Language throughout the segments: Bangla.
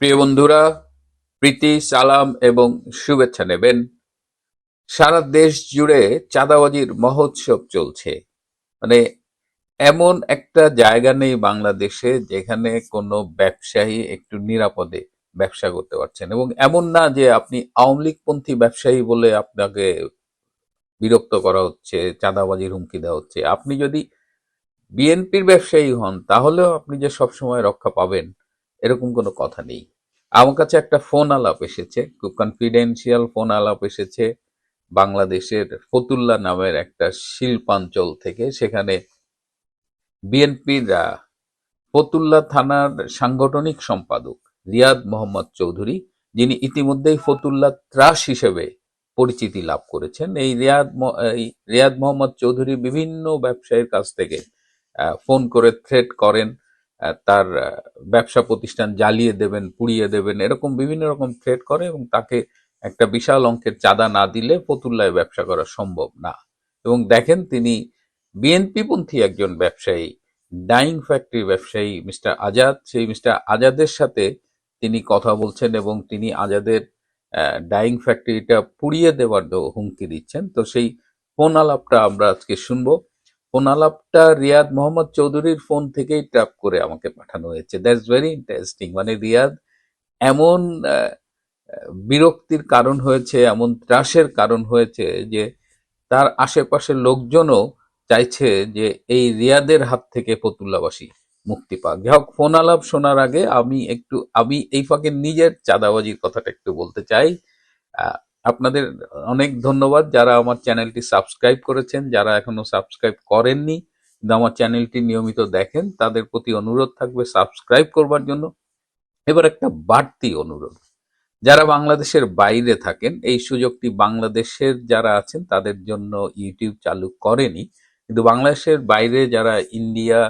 প্রিয় বন্ধুরা, প্রীতি, সালাম এবং শুভেচ্ছা নেবেন। সারা দেশ জুড়ে চাঁদাবাজির মহোৎসব চলছে। মানে এমন একটা জায়গা নেই বাংলাদেশে যেখানে কোনো ব্যবসায়ী একটু নিরাপদে ব্যবসা করতে পারছেন। এবং এমন না যে আপনি আওয়ামী লীগপন্থী ব্যবসায়ী বলে আপনাকে বিরক্ত করা হচ্ছে, চাঁদাবাজির হুমকি দেওয়া হচ্ছে। আপনি যদি বিএনপির ব্যবসায়ী হন, তাহলেও আপনি যে সবসময় রক্ষা পাবেন এরকম কোনো কথা নেই। আমার কাছে একটা ফোন আলাপ এসেছে, খুব কনফিডেন্সিয়াল ফোন আলাপ এসেছে, বাংলাদেশের ফতুল্লা নামের একটা শিল্পাঞ্চল থেকে। সেখানে বিএনপির ফতুল্লা থানার সাংগঠনিক সম্পাদক রিয়াদ মোহাম্মদ চৌধুরী, যিনি ইতিমধ্যেই ফতুল্লা ত্রাস হিসেবে পরিচিতি লাভ করেছেন, এই রিয়াদ এই রিয়াদ মোহাম্মদ চৌধুরী বিভিন্ন ব্যবসায়ীর কাছ থেকে ফোন করে থ্রেট করেন। তার ব্যবসা প্রতিষ্ঠান জ্বালিয়ে দেবেন, পুড়িয়ে দেবেন, এরকম বিভিন্ন রকম থ্রেট করে এবং তাকে একটা বিশাল অঙ্কের চাঁদা না দিলে ফতুল্লায় ব্যবসা করা সম্ভব না। এবং দেখেন তিনি বিএনপি পন্থী একজন ব্যবসায়ী ডাইং ফ্যাক্টরি ব্যবসায়ী, মিস্টার আজাদ। সেই মিস্টার আজাদের সাথে তিনি কথা বলছেন এবং তিনি আজাদের ডাইং ফ্যাক্টরিটা পুড়িয়ে দেওয়ার হুমকি দিচ্ছেন। তো সেই ফোন আলাপটা আমরা আজকে শুনব। ফোন আলাপটা রিয়াদ মোহাম্মদ চৌধুরীর ফোন থেকেই ট্র্যাপ করে আমাকে পাঠানো হয়েছে। দ্যাটস ভেরি ইন্টারেস্টিং মানে রিয়াদ এমন বিরক্তির কারণ হয়েছে, এমন ত্রাসের কারণ হয়েছে যে তার আশেপাশের লোকজনও চাইছে যে এই রিয়াদের হাত থেকে ফতুল্লাবাসী মুক্তি পাক। যাই হোক ফোন আলাপ শোনার আগে আমি একটু, আমি এই ফাঁকে নিজের চাঁদাবাজির কথাটা একটু বলতে চাই। আপনাদের অনেক ধন্যবাদ যারা আমার চ্যানেলটি সাবস্ক্রাইব করেছেন, যারা এখনও সাবস্ক্রাইব করেননি কিন্তু আমার চ্যানেলটি নিয়মিত দেখেন, তাদের প্রতি অনুরোধ থাকবে সাবস্ক্রাইব করবার জন্য। এবার একটা বাড়তি অনুরোধ। যারা বাংলাদেশের বাইরে থাকেন, এই সুযোগটি বাংলাদেশের যারা আছেন, তাদের জন্য ইউটিউব চালু করেনি। কিন্তু বাংলাদেশের বাইরে যারা ইন্ডিয়া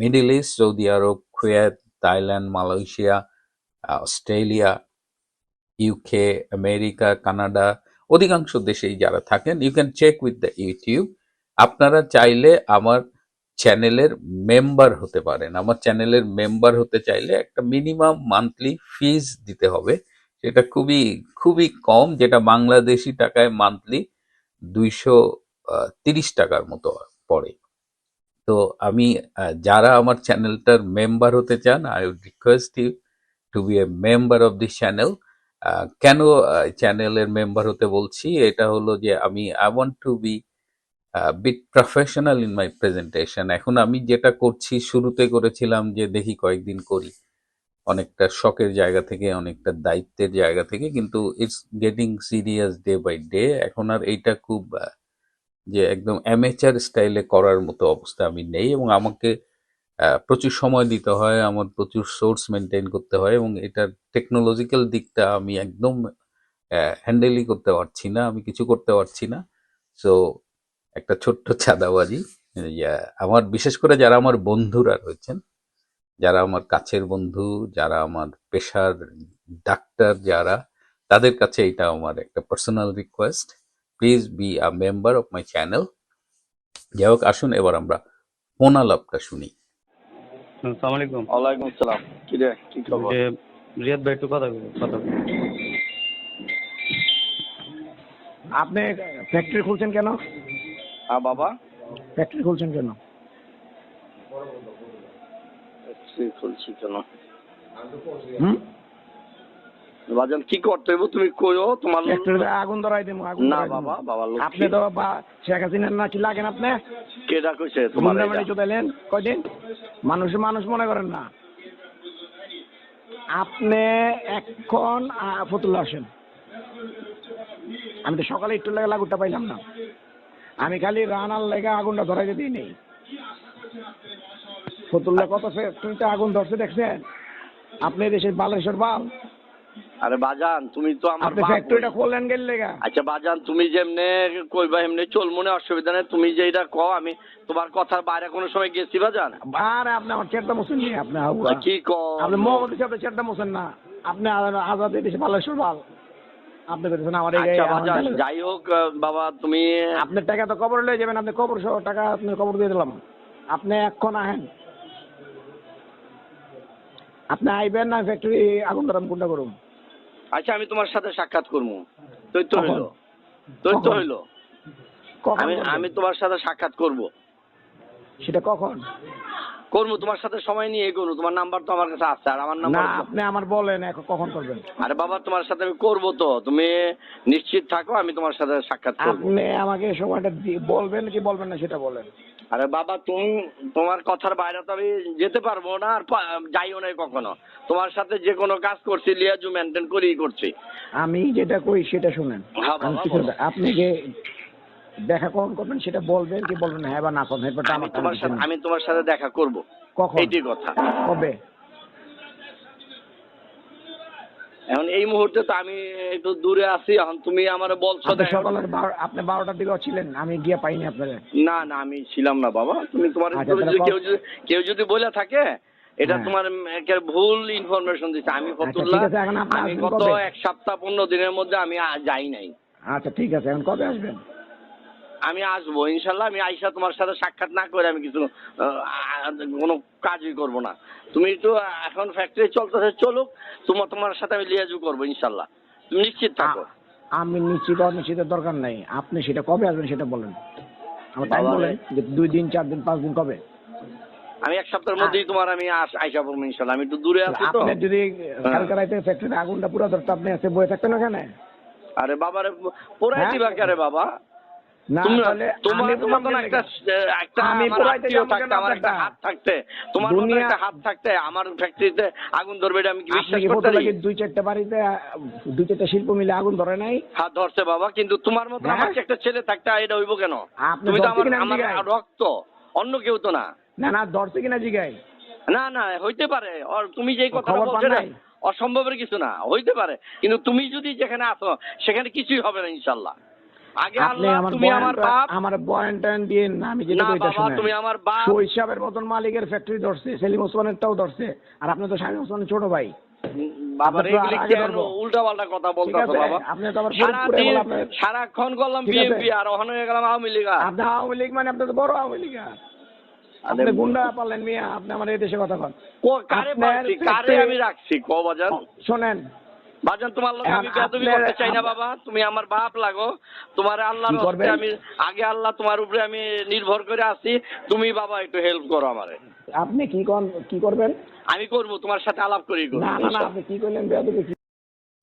মিডল ইস্ট, সৌদি আরব, Kuwait, Thailand, Malaysia Australia UK America Canada অধিকাংশ দেশেই যারা থাকেন you can check with the YouTube আপনারা চাইলে আমার চ্যানেলের মেম্বার হতে পারেন। আমার চ্যানেলের মেম্বার হতে চাইলে একটা মিনিমাম মান্থলি ফিজ দিতে হবে। সেটা খুবই খুবই কম, যেটা বাংলাদেশি টাকায় মান্থলি দুইশো তিরিশ টাকার মতো পড়ে। তো আমি যারা আমার চ্যানেলটার মেম্বার হতে চান I would request you to be a member of this channel কেন চ্যানেলের মেম্বার হতে বলছি? এটা হলো যে আমি I want to be bit professional in my presentation এখন আমি যেটা করছি, শুরুতে করেছিলাম যে দেখি কয়েকদিন করি। অনেকটা শখের জায়গা থেকে, অনেকটা দায়িত্বের জায়গা থেকে, কিন্তু it's getting serious day by day এখন আর এইটা খুব যে একদম অ্যামেচার স্টাইলে করার মতো অবস্থা আমি নেই এবং আমাকে প্রচুর সময় দিতে হয়, আমার প্রচুর সোর্স মেনটেন করতে হয় এবং এটার টেকনোলজিক্যাল দিকটা আমি একদম হ্যান্ডেলই করতে পারছি না, আমি কিছু করতে পারছি না। সো একটা ছোট্ট চাঁদাবাজি আমার বিশেষ করে যারা আমার বন্ধুরা রয়েছেন, যারা আমার কাছের বন্ধু, যারা আমার পেশার ডাক্তার যারা, তাদের কাছে এটা আমার একটা personal request please be a member of my channel যাই হোক, আসুন, এবার আমরা ফোন আলাপটা শুনি। আসসালামু আলাইকুম। ওয়ালাইকুম আসসালাম কি রে কি খবর? রিয়াদ ভাই একটু কথা কথা আপনি ফ্যাক্টরি খুলছেন কেন? আ বাবা। ফ্যাক্টরি খুলছেন কেন? ফ্যাক্টরি খুলছি কেন? হুম? বাজান কি করতে হইব তুমি কইও তোমার আগুন ধরাই দেবো আগুন না বাবা বাবা আপনি তো বা শেখ হাসিনার না কি লাগেন আপনি? কেডা কইছে তোমার? চোদাইলেন? কয়দিন? মানুষ মানুষ মনে করেন না। আপনি এখন ফতুল্লা আসেন আমি তো সকালে একটু লেগে লাগুরটা পাইলাম না। আমি খালি রানার লেগে আগুনটা ধরাইতে দিই নেই ফতুল্লা কত ফ্যাক্টরিতে আগুন ধরছে দেখছেন? আপনি দেশের বালেশ্বর বাল। আরে বাজান তুমি তো আমার ফ্যাক্টরিটা। খোলেন গেল লেগা? আচ্ছা বাজান তুমি যেমনে কইবা এমনি চল মনে অসুবিধা নেই। তুমি যেটা কও আমি তোমার কথার বাইরে কোনো সময় গেছি বাজান? আরে আপনি আমার নি আপনি। কি আপনি মহম্মদ না। আপনি আজাদ দেশে আপনি বলছেন আমার এই আচ্ছা বাজান যাই হোক বাবা তুমি আপনার টাকা তো কবর লয়ে যাবেন আপনি কবর সহ টাকা আপনি কবর দিয়ে দিলাম। আপনি এখন আহেন। আপনি আইবেন না ফ্যাক্টরি আগুন ধরাম কোনটা করুন আচ্ছা আমি তোমার সাথে সাক্ষাৎ করব। তুই তো কখন? হইল। তুই তো কখন? হইল। আমি আমি তোমার সাথে সাক্ষাৎ করব। সেটা কখন? করব তোমার সাথে সময় নিয়ে করব তোমার নাম্বার তো আমার কাছে আছে আর আমার নাম্বার আপনি আমার বলেন এখন কখন করবেন? আরে বাবা তোমার সাথে আমি করব তো। তুমি নিশ্চিত থাকো আমি তোমার সাথে সাক্ষাৎ করব। আপনি আমাকে সময়টা বলবেন কি বলবেন না সেটা বলেন। আরে বাবা তুমি তোমার কথার বাইরে তো আমি যেতে পারব না আর যাইও না কখনো। তোমার সাথে যে কোনো কাজ করছি লিয়াজু মেনটেন করেই করছি। আমি যেটা করি সেটা শুনেন। হ্যাঁ। আপনি যে দেখা কখন করবেন সেটা বলবেন কি বলবেন হ্যাঁ বা না করবেন আমি তোমার সাথে আমি তোমার সাথে দেখা করব। কখন? এইটি কথা। কবে? এখন এই মুহূর্তে তো আমি একটু দূরে আছি এখন তুমি আমার বলছো বারো- আপনি বারোটার দিকে ছিলেন আমি গিয়ে পাইনি আপনাদের না না আমি ছিলাম না বাবা। তুমি তোমার আচ্ছা, কেউ যদি কেউ যদি বলে থাকে এটা হ্যাঁ। তোমার ভুল ইনফরমেশন দিচ্ছে আমি ফতুল্লাহ এখন আপনি আমি গত এক সপ্তাহ পনেরো দিনের মধ্যে আমি যাই নাই। আচ্ছা ঠিক আছে এখন কবে আসবেন? আমি আসব ইনশাল্লাহ আমি আইসা তোমার সাথে সাক্ষাৎ না করে আমি কিছু কোনো কাজই করব না। তুমি একটু এখন ফ্যাক্টরি চলতেছে চলুক তোমার তোমার সাথে আমি লিয়াজু করব ইনশাল্লাহ। তুমি নিশ্চিত থাকো। আমি নিশ্চিত অনিশ্চিতের দরকার নাই। আপনি সেটা কবে আসবেন সেটা বলেন। আমার টাইম বলেন যে দুই দিন চার দিন পাঁচ দিন কবে? আমি এক সপ্তাহের মধ্যেই তোমার আমি আইসা পড়ব ইনশাল্লাহ। আমি একটু দূরে আছি তো। আপনি যদি হ্যাঁ। কালকে রাইতে আগুনটা পুরো ধরতে আপনি এসে বয়ে থাকতেন ওখানে? আরে বাবারে পোড়াই হ্যাঁ? দিবা কে বাবা? আমার ফ্যাক্টরিতে আগুন ধরবে আমি বিশ্বাস করতে দুই চারটা বাড়িতে দুই চারটা শিল্প মিলে আগুন ধরে নাই? ধরছে বাবা কিন্তু তোমার মতো হ্যাঁ? আমার একটা ছেলে থাকতে এটা হইব কেন? তুমি তো আমার জিগায়? রক্ত অন্য কেউ তো না। না না ধরছে কিনা জিগাই না না হইতে পারে। তুমি যেই কথা বলছো না অসম্ভবের কিছু না হইতে পারে। কিন্তু তুমি যদি যেখানে আছো সেখানে কিছুই হবে না ইনশাল্লাহ। আগে আল্লাহ তুমি আমার বাপ। আমার বয়ান টয়ান দিয়ে না আমি যেটা কইতা শুনেন। তুমি আমার বাপ। শৈশবের মতন মালিকের ফ্যাক্টরি ধরছে সেলিম ওসমানেরটাও ধরছে আর আপনি তো স্বামী ওসমানের ছোট ভাই। বাবা আপনি তো এগুলি আগে কেন ধরবো। উল্টা পাল্টা কথা ঠিক বলতেছো আছে বাবা? আপনি তো আবার ফরিদপুরে সারাদিন বলে আপনার- সারাক্ষণ করলাম বিএনপি আর ওখানে গেলাম আওয়ামী লীগ আপনি আওয়ামী লীগ মানে আপনি তো বড় আওয়ামী লীগ আপনি গুন্ডা মিয়া আপনি আমার এই দেশে কথা কারে আমি রাখছি? ক বাজার। শোনেন বাজান তোমার লোক আমি করতে চাই না বাবা। তুমি আমার বাপ লাগো। তোমার আল্লাহর? হস্তে আমি আগে আল্লাহ তোমার উপরে আমি নির্ভর করে আছি। তুমি বাবা একটু হেল্প করো আমারে। আপনি কি কন কি করবেন? আমি করব তোমার সাথে আলাপ করি না না না আপনি কি করলেন? বেয়াদবি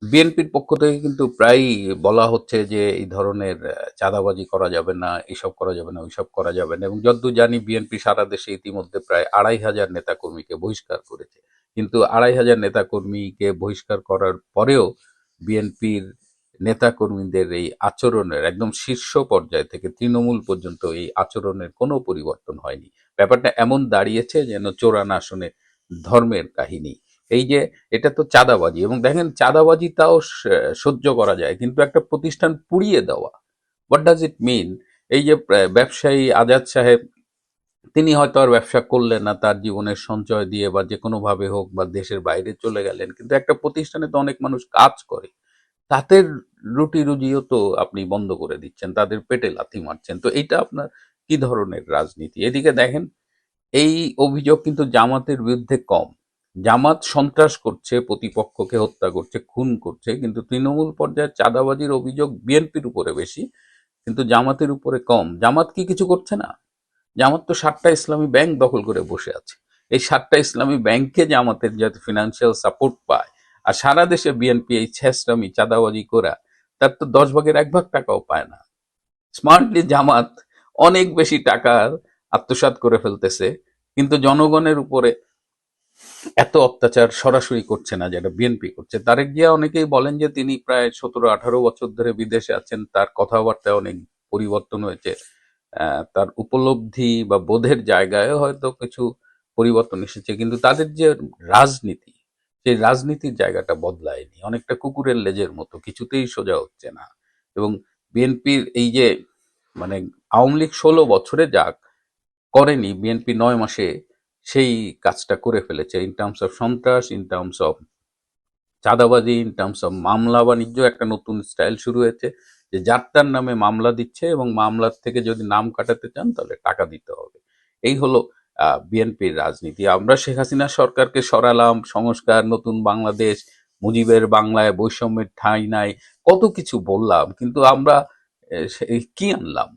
বিএনপির পক্ষ থেকে কিন্তু প্রায়ই বলা হচ্ছে যে এই ধরনের চাঁদাবাজি করা যাবে না এসব করা যাবে না ওইসব করা যাবে না। এবং যতদূর জানি বিএনপি সারা দেশে ইতিমধ্যে প্রায় আড়াই হাজার নেতাকর্মীকে বহিষ্কার করেছে। কিন্তু আড়াই হাজার নেতাকর্মীকে বহিষ্কার করার পরেও বিএনপির নেতাকর্মীদের এই আচরণের একদম শীর্ষ পর্যায় থেকে তৃণমূল পর্যন্ত এই আচরণের কোনো পরিবর্তন হয়নি। ব্যাপারটা এমন দাঁড়িয়েছে যেন চোরানা আসনে ধর্মের কাহিনী। এই যে এটা তো চাঁদাবাজি এবং দেখেন চাঁদাবাজি তাও সহ্য করা যায় কিন্তু একটা প্রতিষ্ঠান পুড়িয়ে দেওয়া। হোয়াট ডাজ ইট মিন এই যে ব্যবসায়ী আজাদ সাহেব তিনি হয়তো আর ব্যবসা করলেন না, তার জীবনের সঞ্চয় দিয়ে বা যে কোনো ভাবে হোক বা দেশের বাইরে চলে গেলেন। কিন্তু একটা প্রতিষ্ঠানে তো অনেক মানুষ কাজ করে। তাদের রুটি রুজিও তো আপনি বন্ধ করে দিচ্ছেন, তাদের পেটে লাথি মারছেন। তো এটা আপনার কি ধরনের রাজনীতি? এদিকে দেখেন, এই অভিযোগ কিন্তু জামাতের বিরুদ্ধে কম। জামাত সন্ত্রাস করছে, প্রতিপক্ষকে হত্যা করছে, খুন করছে, কিন্তু তৃণমূল পর্যায়ে চাঁদাবাজির অভিযোগ বিএনপির উপরে বেশি, কিন্তু জামাতের উপরে কম। জামাত কি কিছু করছে না? জামাত তো সাতটা ইসলামী ব্যাংক দখল করে বসে আছে। এই সাতটা ইসলামী ব্যাংকে জামাতের যাতে ফিনান্সিয়াল সাপোর্ট পায়, আর সারা দেশে বিএনপি এই ছেসরামি চাঁদাবাজি করা, তার তো দশ ভাগের এক ভাগ টাকাও পায় না। স্মার্টলি জামাত অনেক বেশি টাকা আত্মসাৎ করে ফেলতেছে, কিন্তু জনগণের উপরে এত অত্যাচার সরাসরি করছে না যেটা বিএনপি করছে। তারেক জিয়া অনেকেই বলেন যে তিনি প্রায় সতেরো আঠারো বছর ধরে বিদেশে আছেন, তার কথাবার্তায় অনেক পরিবর্তন হয়েছে। তার উপলব্ধি বা বোধের জায়গায় হয়তো কিছু পরিবর্তন এসেছে। কিন্তু তাদের যে রাজনীতি, সেই রাজনীতির জায়গাটা বদলায়নি। অনেকটা কুকুরের লেজের মতো, কিছুতেই সোজা হচ্ছে না। এবং বিএনপির এই যে মানে আওয়ামী লীগ ষোলো বছরে যাক করেনি, বিএনপি নয় মাসে সেই কাজটা করে ফেলেছে। ইন টার্মস অফ সন্ত্রাস ইন টার্মস অফ চাঁদাবাজি ইন টার্মস অফ মামলা বাণিজ্য, একটা নতুন স্টাইল শুরু হয়েছে। যে যাত্রার নামে মামলা দিচ্ছে এবং মামলার থেকে যদি নাম কাটাতে চান, তাহলে টাকা দিতে হবে। এই হলো বিএনপির রাজনীতি। আমরা শেখ হাসিনা সরকারকে সরালাম, সংস্কার, নতুন বাংলাদেশ, মুজিবের বাংলায় বৈষম্যের ঠাঁই নাই, কত কিছু বললাম, কিন্তু আমরা কি আনলাম?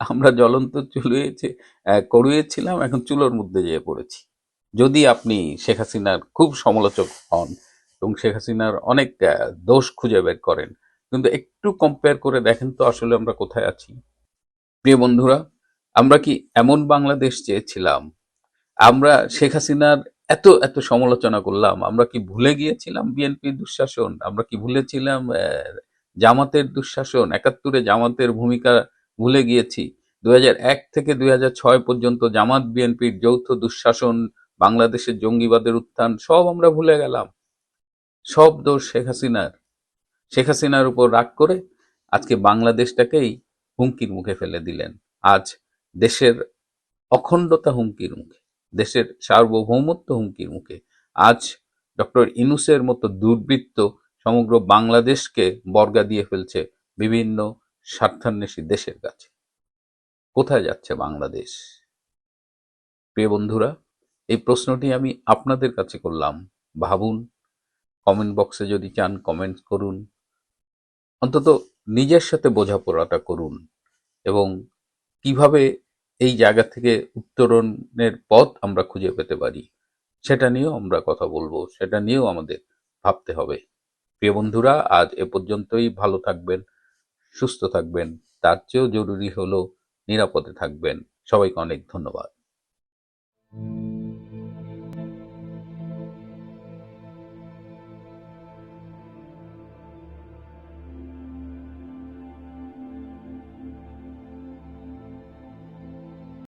আমরা জ্বলন্ত চুলিয়েছে করিয়েছিলাম, এখন চুলোর মধ্যে যেয়ে পড়েছি। যদি আপনি শেখ হাসিনার খুব সমালোচক হন এবং শেখ হাসিনার অনেক দোষ খুঁজে বের করেন কিন্তু একটু কম্পেয়ার করে দেখেন তো আসলে আমরা কোথায় আছি। প্রিয় বন্ধুরা, আমরা কি এমন বাংলাদেশ চেয়েছিলাম? আমরা শেখ হাসিনার এত এত সমালোচনা করলাম, আমরা কি ভুলে গিয়েছিলাম বিএনপি দুঃশাসন? আমরা কি ভুলেছিলাম জামাতের দুঃশাসন? একাত্তরে জামাতের ভূমিকা ভুলে গিয়েছি। দুই এক থেকে দুই হাজার ছয় পর্যন্ত জামাত বিএনপির যৌথ দুঃশাসন, বাংলাদেশের জঙ্গিবাদের উত্থান, সব আমরা ভুলে গেলাম। সব দোষ শেখ হাসিনার। শেখ হাসিনার উপর রাগ করে আজকে বাংলাদেশটাকেই হুমকির মুখে ফেলে দিলেন। আজ দেশের অখণ্ডতা হুমকির মুখে, দেশের সার্বভৌমত্ব হুমকির মুখে, আজ ডক্টর ইনুসের মতো দুর্বৃত্ত সমগ্র বাংলাদেশকে বর্গা দিয়ে ফেলছে বিভিন্ন স্বার্থান্বেষী দেশের কাছে। কোথায় যাচ্ছে বাংলাদেশ? প্রিয় বন্ধুরা, এই প্রশ্নটি আমি আপনাদের কাছে করলাম। ভাবুন, কমেন্ট বক্সে যদি চান, কমেন্ট করুন। অন্তত নিজের সাথে বোঝাপড়াটা করুন এবং কীভাবে এই জায়গা থেকে উত্তরণের পথ আমরা খুঁজে পেতে পারি, সেটা নিয়েও আমরা কথা বলব, সেটা নিয়েও আমাদের ভাবতে হবে। প্রিয় বন্ধুরা, আজ এ পর্যন্তই। ভালো থাকবেন, সুস্থ থাকবেন, তার চেয়েও জরুরি হলো নিরাপদে থাকবেন। সবাইকে অনেক ধন্যবাদ।